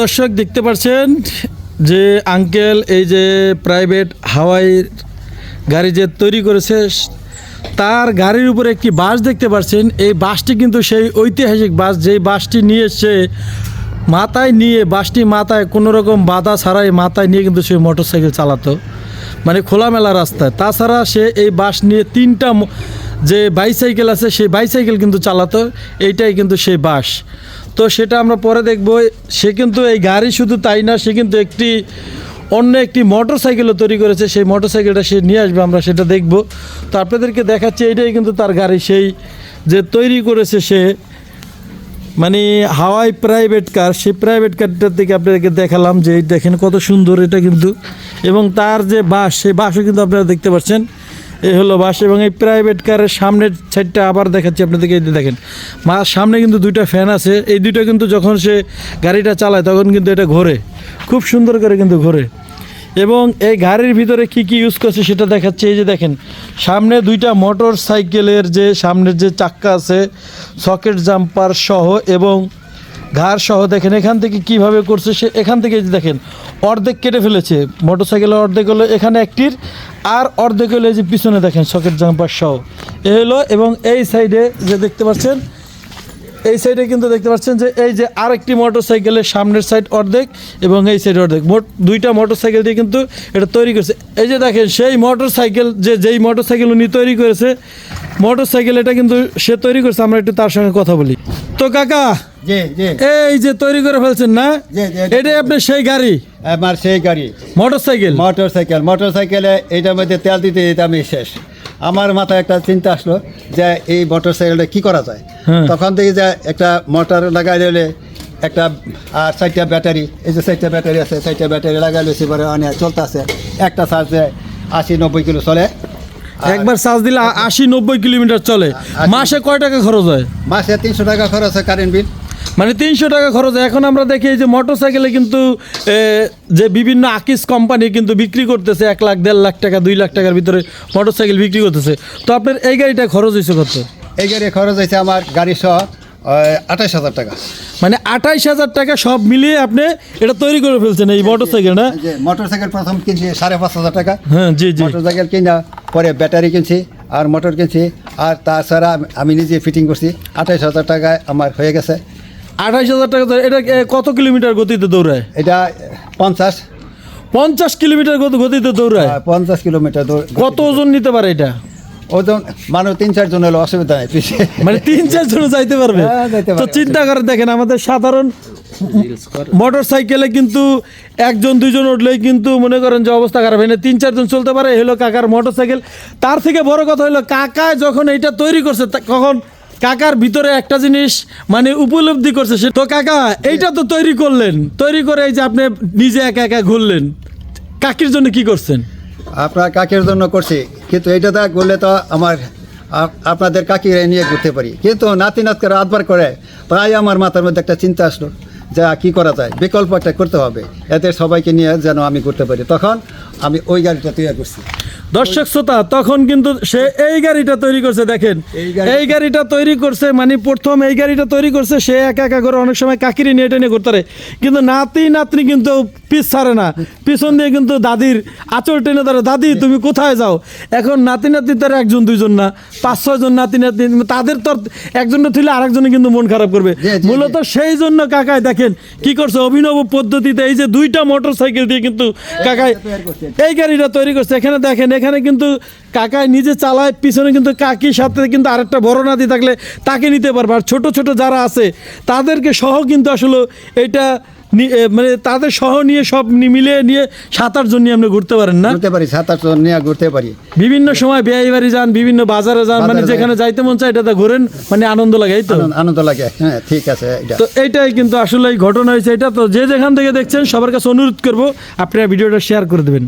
দর্শক দেখতে পাচ্ছেন যে আঙ্কেল এই যে প্রাইভেট হাওয়াই গাড়ি যে তৈরি করেছে, তার গাড়ির উপরে একটি বাস দেখতে পাচ্ছেন এই বাসটি কিন্তু সেই ঐতিহাসিক বাস, যেই বাসটি নিয়ে সে মাথায় নিয়ে, বাসটি মাথায় কোনো রকম বাধা ছাড়াই মাথায় নিয়ে কিন্তু সে মোটরসাইকেল চালাতো। মানে খোলামেলা রাস্তায় তাছাড়া সে এই বাস নিয়ে তিনটা যে বাইসাইকেল আছে, সেই বাইসাইকেল কিন্তু চালাতো, এইটাই কিন্তু সেই বাস। তো সেটা আমরা পরে দেখব। সে কিন্তু এই গাড়ি শুধু তাই না, সে কিন্তু একটি, অন্য একটি মোটর সাইকেলও তৈরি করেছে। সেই মোটর সাইকেলটা সে নিয়ে আসবে, আমরা সেটা দেখব। তো আপনাদেরকে দেখাচ্ছি, এইটাই কিন্তু তার গাড়ি। সেই যে তৈরি করেছে সে মানে হাওয়াই প্রাইভেট কার সেই প্রাইভেট কারটার থেকে আপনাদেরকে দেখালাম যে দেখেন কত সুন্দর এটা কিন্তু। এবং তার যে বাস, সেই বাসও কিন্তু আপনারা দেখতে পাচ্ছেন। এই হলো বাস এবং এই প্রাইভেট কারের সামনের সাইডটা আবার দেখাচ্ছি আপনাদেরকে, এই দেখেন। মা, সামনে কিন্তু দুইটা ফ্যান আছে। এই দুইটা কিন্তু যখন সে গাড়িটা চালায়, তখন কিন্তু এটা ঘোরে। খুব সুন্দর করে কিন্তু ঘোরে। এবং এই গাড়ির ভিতরে কি কি ইউজ করছে সেটা দেখাচ্ছে। এই যে দেখেন, সামনে দুইটা মোটর সাইকেলের যে সামনের যে চাক্কা আছে সকেট জাম্পার সহ এবং ঘাড় সহ দেখেন, এখান থেকে কীভাবে করছে সে এখান থেকে দেখেন, অর্ধেক কেটে ফেলেছে। মোটর সাইকেলের অর্ধেক হলো এখানে একটির, আর অর্ধেক হলো যে পিছনে দেখেন, সকেট জাম্পার সহ। এ হলো এবং এই সাইডে যে দেখতে পাচ্ছেন, এই সাইডে কিন্তু দেখতে পাচ্ছেন যে এই যে আরেকটি মোটর সাইকেলের সামনের সাইড অর্ধেক এবং এই সাইড অর্ধেক। মোট দুইটা মোটর সাইকেল দিয়ে কিন্তু এটা তৈরি করেছে। এই যে দেখেন, সেই মোটর সাইকেল যে যেই মোটর সাইকেল উনি তৈরি করেছে মোটর সাইকেল এটা কিন্তু সে তৈরি করেছে, আমরা একটু তার সঙ্গে কথা বলি। তো কাকা এই যে তৈরি করে ফেলছেন না। এটাই আপনার সেই গাড়ি? আমার সেই গাড়ি। Motorcycle motorcycle motor সাইকেলে এইটার মধ্যে তেল দিতে দিতে আমি শেষ। আমার মাথায় একটা চিন্তা আসলো যে এই মোটর সাইকেলটা কী করা যায়? হ্যাঁ। তখন থেকে যে একটা মোটর লাগাই দিলে একটা আর চারটা ব্যাটারি এই যে চারটা ব্যাটারি আছে চারটা ব্যাটারি লাগাই লইছি পরে অনেক চলতে আছে একটা চার্জে আশি নব্বই কিলো চলে। একবার চার্জ দিলে আশি নব্বই কিলোমিটার চলে। মাসে কয় টাকা খরচ হয়? মাসে তিনশো টাকা খরচ হয় কারেন্ট বিল মানে তিনশো টাকা খরচ। হয়। এখন আমরা দেখি এই যে মোটর সাইকেলে কিন্তু যে বিভিন্ন আকিস কোম্পানি কিন্তু বিক্রি করতেছে এক লাখ দেড় লাখ টাকা দুই লাখ টাকার ভিতরে মোটর সাইকেল বিক্রি করতেছে। তো আপনার এই গাড়িটা খরচ হয়েছে কত? এই গাড়ি খরচ হয়েছে আমার গাড়ি সহ আঠাশ হাজার টাকা। মানে আঠাইশ হাজার টাকা সব মিলিয়ে আপনি এটা তৈরি করে ফেলছেন এই মোটর সাইকেল না? যে মোটর সাইকেল প্রথম কিনছি সাড়ে পাঁচ হাজার টাকা। হ্যাঁ জি জি। মোটর সাইকেল কিনা পরে ব্যাটারি কিনছি আর মোটর কিনছি আর তাছাড়া আমি- আমি নিজে ফিটিং করছি। আঠাইশ হাজার টাকায় আমার হয়ে গেছে। আঠাইশ হাজার টাকা এটা কত কিলোমিটার গতিতে দৌড়ায়? এটা পঞ্চাশ। পঞ্চাশ কিলোমিটার গতিতে দৌড়ায়? পঞ্চাশ কিলোমিটার দৌড়- কত ওজন নিতে পারে এটা? ওজন মানুষ তিন চারজন হলে অসুবিধা নেই মানে তিন চার জন যাইতে পারবে? হ্যাঁ, তো চিন্তা করে দেখেন আমাদের সাধারণ মোটর সাইকেলে কিন্তু একজন দুইজন উঠলেই কিন্তু মনে করেন যে অবস্থা খারাপ। হয় না তিন চারজন চলতে পারে হলো কাকার মোটর সাইকেল তার থেকে বড় কথা হলো কাকা যখন এইটা তৈরি করছে তখন কাকার ভিতরে একটা জিনিস মানে উপলব্ধি করছে সে তো কাকা, এইটা তো তৈরি করলেন। তৈরি করে এই যে আপনি নিজে একা একা ঘুরলেন। কাকির জন্য কি করছেন? আপনার কাকের জন্য করছি। কিন্তু এটা তো করলে তো আমার আপনাদের কাকিরা নিয়ে ঘুরতে পারি। কিন্তু নাতি নাতকে রাতবার করে প্রায় আমার মাথার মধ্যে একটা চিন্তা আসলো যে কি করা যায়। বিকল্প একটা করতে হবে। এদের সবাইকে নিয়ে যেন আমি ঘুরতে পারি। তখন আমি ওই গাড়িটা তৈরি করছি। দর্শক শ্রোতা তখন কিন্তু সে এই গাড়িটা তৈরি করছে দেখেন। এই গাড়িটা। তৈরি করছে মানে প্রথম এই গাড়িটা তৈরি করছে সে একা একা করে অনেক সময় কাকিরি নিয়ে টেনে করতে পারে কিন্তু নাতি নাতনি কিন্তু পিছ ছাড়ে না। পিছন দিয়ে কিন্তু দাদির আঁচল টেনে ধরে দাদি তুমি কোথায় যাও? এখন নাতি নাতি তার একজন দুইজন না। পাঁচ ছয় জন নাতি নাতি তাদের তো একজনের থইলে আরেকজনে কিন্তু মন খারাপ করবে। মূলত সেই জন্য কাকায় দেখেন কি করছে অভিনব পদ্ধতিতে এই যে দুইটা মোটর সাইকেল দিয়ে কিন্তু কাকায় এই গাড়িটা তৈরি করছে। এখানে দেখেন এখানে কিন্তু কাকায় নিজে চালায় পিছনে কিন্তু কাকির সাথে কিন্তু আরেকটা বড় নাতি থাকলে তাকে নিতে পারবে। আর ছোট ছোট যারা আছে তাদেরকে সহ কিন্তু আসলে এটা মানে তাদের সহ নিয়ে সব মিলিয়ে নিয়ে সাত আট জন নিয়ে আপনি ঘুরতে পারেন না? ঘুরতে পারি সাত আট জন নিয়ে ঘুরতে পারি। বিভিন্ন সময় বিয়ে বাড়ি যান বিভিন্ন বাজারে যান মানে যেখানে যাইতে মন চায় এটাতে ঘোরেন মানে আনন্দ লাগে এই তো? আনন্দ- আনন্দ লাগে হ্যাঁ ঠিক আছে তো এটাই কিন্তু আসলে এই ঘটনা হয়েছে এটা তো যে যেখান থেকে দেখছেন সবার কাছে অনুরোধ করব আপনারা ভিডিওটা শেয়ার করে দেবেন।